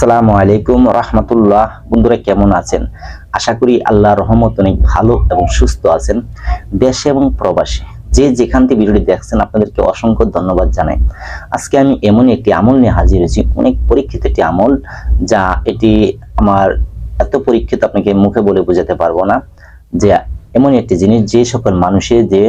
আসসালামু আলাইকুম রহমতুল্লাহ। বন্ধুরা কেমন আছেন? আশা করি আল্লাহ রহমত অনেক ভালো এবং সুস্থ আছেন দেশে এবং প্রবাসে। যে যেখান থেকে ভিডিওটি দেখছেন, আপনাদেরকে অসংখ্য ধন্যবাদ জানাই। আজকে আমি এমনই একটি আমল নিয়ে হাজির হয়েছি, অনেক পরীক্ষিত একটি আমল, যা এটি আমার এত পরীক্ষিত আপনাকে মুখে বলে বোঝাতে পারব না, যে এমন একটি জিনিস, যে সকল মানুষের যে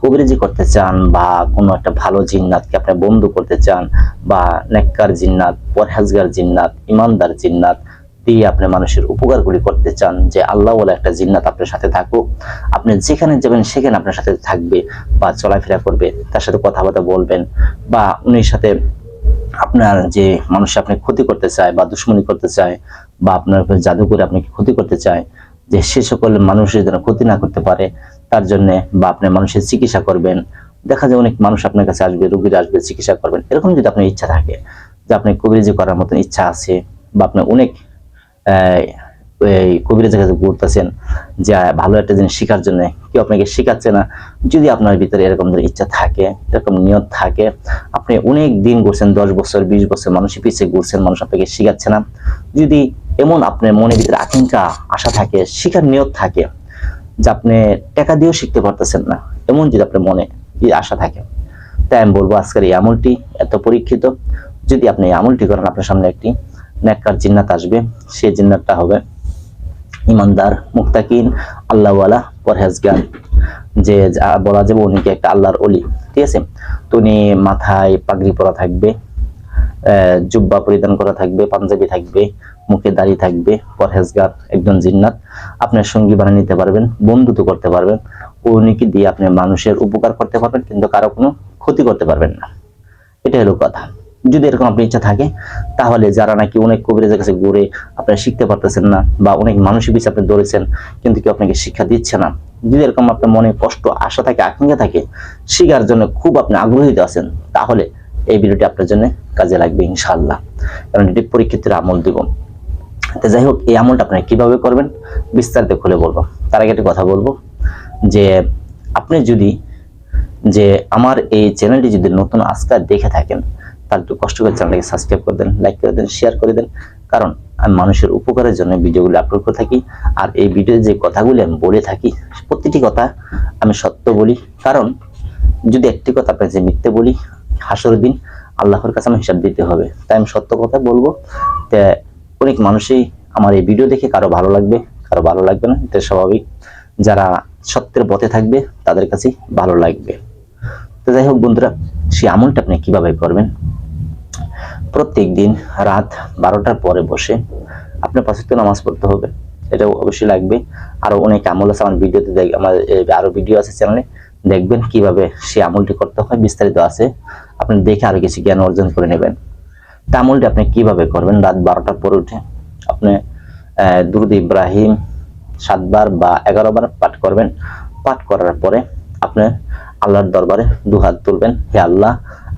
কবিরাজি করতে চান বা কোনো একটা ভালো জিন্নাতকে আপনি বন্ধু করতে চান বা নেককার জিন্নাত পরহেজগার জিন্নাত, ইমানদার জিন্নাত দিয়ে আপনি মানুষের উপকারগুলি করতে চান, যে আল্লাহ বলে একটা জিন্নাত আপনার সাথে থাকুক। আপনি যেখানে যাবেন সেখানে আপনার সাথে থাকবে বা চলাফেরা করবে, তার সাথে কথাবার্তা বলবেন বা উনির সাথে আপনার যে মানুষ আপনি ক্ষতি করতে চায় বা দুশ্মনী করতে চায় বা আপনার জাদু করে আপনাকে ক্ষতি করতে চায়, যে সে সকল মানুষের যেন ক্ষতি না করতে পারে, তার জন্য বা আপনি মানুষের চিকিৎসা করবেন। দেখা যায় অনেক মানুষ আপনার কাছে আসবে, রুগীরা আসবে, চিকিৎসা করবেন। এরকম যদি আপনার ইচ্ছা থাকে যে আপনি কবিরাজি করার মতন ইচ্ছা আছে বা আপনি অনেক কবিরাজের কাছে ঘুরতেছেন যে ভালো একটা জিনিস শেখার জন্য, কেউ আপনাকে শেখাচ্ছে না। যদি আপনার ভিতরে এরকম ধরনের ইচ্ছা থাকে, এরকম নিয়ত থাকে, আপনি অনেক দিন ঘুরছেন, দশ বছর, বিশ বছর মানুষের পিছিয়ে ঘুরছেন, মানুষ আপনাকে শেখাচ্ছে না। যদি এমন আপনার মনের ভিতরে আকাঙ্ক্ষা, আশা থাকে, শেখার নিয়ত থাকে যে আপনি টাকা দিয়েও শিখতে পারতেছেন না, এমন যদি আপনার মনে আশা থাকে। তাই আমি বলব আজকের এই আমলটি এত পরীক্ষিত। যদি আপনি এই আমলটি করেন, আপনার সামনে একটি নেককার জিন্নাত আসবে। সেই জিন্নাতটা হবে ইমানদার মুক্তাকিন আল্লাহওয়ালা, পরহেজগার। যে বলা যাবে উনি কি একটা আল্লাহর অলি ঠিক আছে? তো উনি মাথায় পাগড়ি পরা থাকবে জুব্বা পরিধান করা থাকবে, পাঞ্জাবি থাকবে, মুখে দাড়ি থাকবে, পরহেজগার, একজন জিন্নাত। আপনার সঙ্গী বানিয়ে নিতে পারবেন, বন্ধুত্ব করতে পারবেন। উনিকে দিয়ে আপনি মানুষের উপকার করতে পারবেন, কিন্তু কারও কোনো ক্ষতি করতে পারবেন না। এটা হলো কথা। যদি এরকম আপনার ইচ্ছা থাকে, তাহলে যারা নাকি অনেক কবিরাজের কাছে ঘুরে আপনারা শিখতে পারতেছেন না বা অনেক মানুষের পিছিয়ে আপনি দৌড়েছেন, কিন্তু কেউ আপনাকে শিক্ষা দিচ্ছে না। যদি এরকম আপনার মনে কষ্ট, আশা থাকে, আকাঙ্ক্ষা থাকে, শিখার জন্য খুব আপনি আগ্রহীত আছেন, তাহলে এই ভিডিওটি আপনার জন্য কাজে লাগবে ইনশাআল্লাহ। কারণ এটি পরীক্ষিতের আমল দিব। তো যাই হোক, এই আমলটা আপনি কীভাবে করবেন, বিস্তারিত খুলে বলব। তার আগে একটা কথা বলব, যে আপনি যদি, যে আমার এই চ্যানেলটি যদি নতুন আজকাল দেখে থাকেন তাহলে একটু কষ্ট করে চ্যানেলটাকে সাবস্ক্রাইব করে দেন লাইক করে দেন শেয়ার করে দেন। কারণ আমি মানুষের উপকারের জন্য ভিডিওগুলো আপলোড করে থাকি। আর এই ভিডিওতে যে কথাগুলি আমি বলে থাকি, প্রতিটি কথা আমি সত্য বলি। কারণ যদি একটি কথা আপনার যে মিথ্যে বলি, হাসর দিন আল্লাহর কাছে আমার হিসাব দিতে হবে। তাই আমি সত্য কথা বলব তা অনেক মানুষই আমার এই ভিডিও দেখে কারও ভালো লাগবে, কারও ভালো লাগবে না। এটা স্বাভাবিক। যারা সত্যের পথে থাকবে, তাদের কাছে ভালো লাগবে। তো যাই হোক বন্ধুরা সেই আমলটা আপনি কীভাবে করবেন? প্রত্যেক দিন রাত বারোটার পরে বসে আপনার পাশে তো নামাজ পড়তে হবে। এটা অবশ্যই লাগবে। আরও অনেক আমল আছে আমার ভিডিওতে দেখ আমার এ, আরও ভিডিও আছে চ্যানেলে দেখবেন কীভাবে সেই আমলটি করতে হয় বিস্তারিত আছে। আপনি দেখে আরও কিছু জ্ঞান অর্জন করে নেবেন। তা আমলটি আপনি কীভাবে করবেন? রাত বারোটার পরে উঠে আপনি দুরুদ ইব্রাহিম সাতবার বা এগারো বার পাঠ করবেন। পাঠ করার পরে আপনি আল্লাহর দরবারে দুহাত তুলবেন। হে আল্লাহ,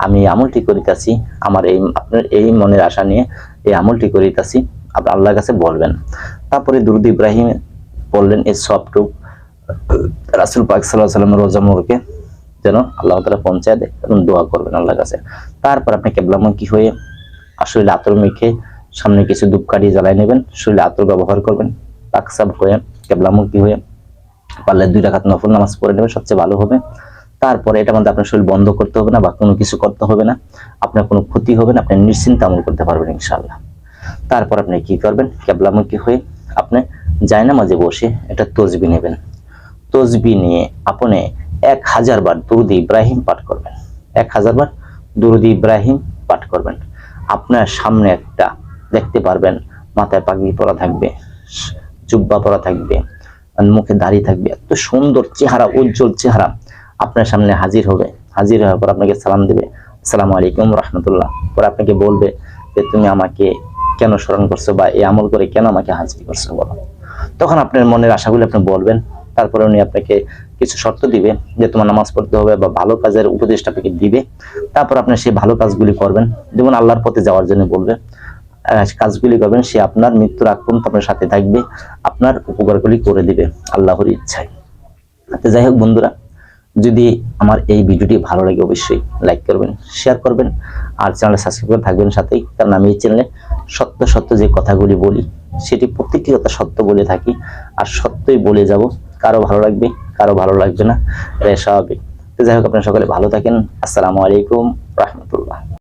আমি আমলটি করিতেছি, আমার এই, আপনার এই মনের আশা নিয়ে এই আমলটি করিতেছি, আপনি আল্লাহর কাছে বলবেন। তারপরে দুরুদ ইব্রাহিম বললেন এই সবটুক। রাসুল পাক সাল্লাহ সাল্লাম রোজা মোরকে যেন আল্লাহ তালা পৌঁছায় দেয় এবং দোয়া করবেন আল্লাহর কাছে। তারপর আপনি কেবলামুখী হয়ে আসলে আতর মেখে সামনে কিছু ধূপকাঠি জ্বালাই নেবেন, শরীরে আতর ব্যবহার করবেন পাকসাব হয়ে কেবলামুখী হয়ে পারলে দুই রাখাত নফল নামাজ পড়ে নেবেন, সবচেয়ে ভালো হবে। তারপরে এটা মধ্যে আপনার শরীর বন্ধ করতে হবে না বা কোনো কিছু করতে হবে না। আপনার কোনো ক্ষতি হবে না, আপনি নিশ্চিন্তে আমল করতে পারবেন ইনশাল্লাহ তারপর আপনি কি করবেন? কেবলামুখী হয়ে আপনি জায়না মাঝে বসে একটা তসবি নেবেন। তসবি নিয়ে আপনি এক হাজার বার দুরুদ ইব্রাহিম পাঠ করবেন। এক হাজার বার দুরুদ ইব্রাহিম পাঠ করবেন। আপনার সামনে একটা দেখতে পারবেন, মাথায় পাগড়ি পরা থাকবে, জুব্বা পরা থাকবে, মুখে দাড়ি থাকবে, এত সুন্দর চেহারা, উজ্জ্বল চেহারা। আপনার সামনে হাজির হবে। হাজির হওয়ার পর আপনাকে সালাম দেবে। সালাম আলাইকুম রহমতুল্লাহ। পরে আপনাকে বলবে যে, তুমি আমাকে কেন স্মরণ করছ বা এই আমল করে কেন আমাকে হাজির করছ বলো? তখন আপনার মনের আশাগুলো আপনি বলবেন। তারপরে উনি আপনাকে কিছু শর্ত দিবে যে, তোমার নামাজ পড়তে হবে বা ভালো কাজের উপদেশটা আপনাকে দিবে। তারপর আপনি সেই ভালো কাজগুলি করবেন। যেমন আল্লাহর পথে যাওয়ার জন্য বলবে কাজগুলি করবেন, সে আপনার মৃত্যুর আগ পর্যন্ত আপনার সাথে থাকবে, আপনার উপকারগুলি করে দিবে আল্লাহর ইচ্ছায়। যাই হোক বন্ধুরা যদি আমার এই ভিডিওটি ভালো লাগে, অবশ্যই লাইক করবেন শেয়ার করবেন, আর চ্যানেলটা সাবস্ক্রাইব করে থাকবেন সাথেই। কারণ আমি এই চ্যানেলে সত্য সত্য যে কথাগুলি বলি, সেটি প্রত্যেকটি কথা সত্য বলে থাকি, আর সত্যই বলে যাব, কারও ভালো লাগবে, কারও ভালো লাগবে না এটা স্বাভাবিক তো যাই হোক, আপনারা সকলে ভালো থাকেন। আসসালামু আলাইকুম, রহমতুল্লাহ।